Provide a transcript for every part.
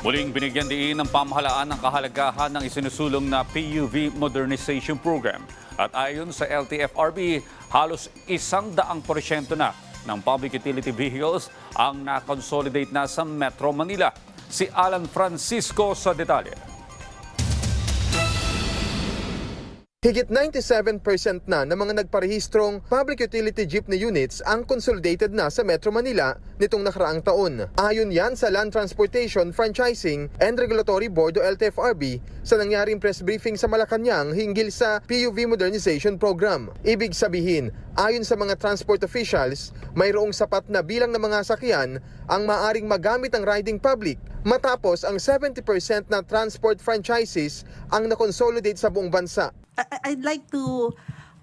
Muling binigyan diin ng pamahalaan ng kahalagahan ng isinusulong na PUV Modernization Program. At ayon sa LTFRB, halos isang daang porsyento na ng public utility vehicles ang na-consolidate na sa Metro Manila. Si Alan Francisco sa detalye. Higit 97% na ng mga nagparehistrong public utility jeepney units ang consolidated na sa Metro Manila nitong nakaraang taon. Ayon yan sa Land Transportation, Franchising and Regulatory Board o LTFRB sa nangyaring press briefing sa Malacanang hinggil sa PUV Modernization Program. Ibig sabihin, ayon sa mga transport officials, mayroong sapat na bilang ng mga sakyan ang maaring magamit ang riding public matapos ang 70% na transport franchises ang na-consolidate sa buong bansa. I- I'd like to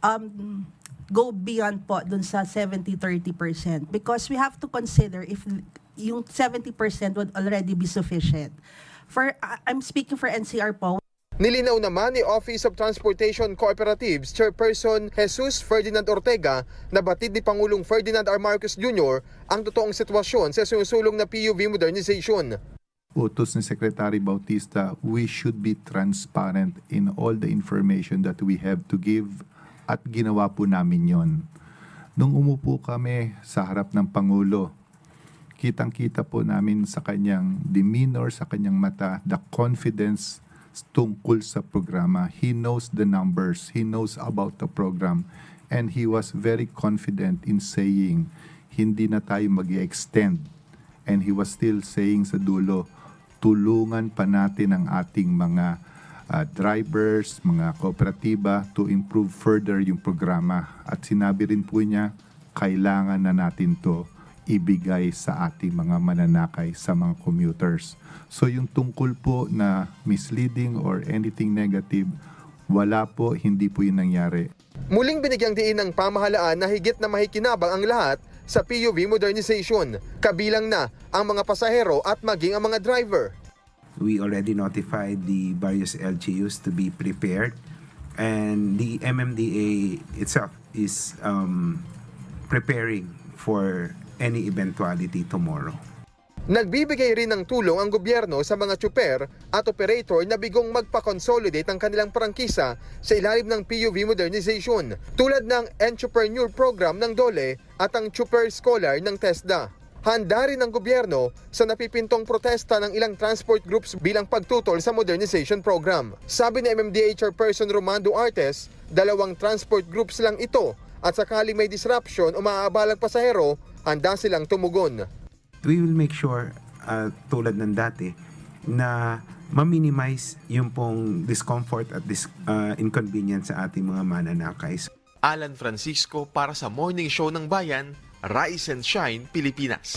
um, go beyond po dun sa 70-30% because we have to consider if yung 70% would already be sufficient. For I'm speaking for NCR po, Nilinaw naman ni Office of Transportation Cooperatives Chairperson Jesus Ferdinand Ortega na batid ni Pangulong Ferdinand R. Marcos Jr. ang totoong sitwasyon sa sinusulong na PUV modernization. Utos ni Secretary Bautista, we should be transparent in all the information that we have to give at ginawa po namin yon. Nung umupo kami sa harap ng Pangulo, kitang-kita po namin sa kanyang demeanor, sa kanyang mata, the confidence tungkol sa programa. He knows the numbers, he knows about the program, and he was very confident in saying, hindi na tayo mag extend And he was still saying sa dulo, tulungan pa natin ang ating mga ah, drivers, mga kooperatiba to improve further yung programa. At sinabi rin po niya, kailangan na natin to ibigay sa ating mga mananakay sa mga commuters. So yung tungkol po na misleading or anything negative, wala po, hindi po yun nangyari. Muling binigyang diin ng pamahalaan na higit na mahikinabang ang lahat sa PUV modernization, kabilang na ang mga pasahero at maging ang mga driver. We already notified the various LGUs to be prepared, and the MMDA itself is um, preparing for any eventuality tomorrow. Nagbibigay rin ng tulong ang gobyerno sa mga tsuper at operator na bigong magpa-consolidate ang kanilang prangkisa sa ilalim ng PUV modernization tulad ng Entrepreneur Program ng DOLE at ang Tsuper Scholar ng TESDA. Handa rin ang gobyerno sa napipintong protesta ng ilang transport groups bilang pagtutol sa modernization program. Sabi ni MMDA Chairperson Romando Artes, dalawang transport groups lang ito at sakaling may disruption o maaabalang pasahero, handa silang tumugon. We will make sure, uh, tulad ng dati, na ma-minimize yung pong discomfort at dis- uh, inconvenience sa ating mga mananakay. Alan Francisco para sa Morning Show ng Bayan, Rise and Shine, Pilipinas.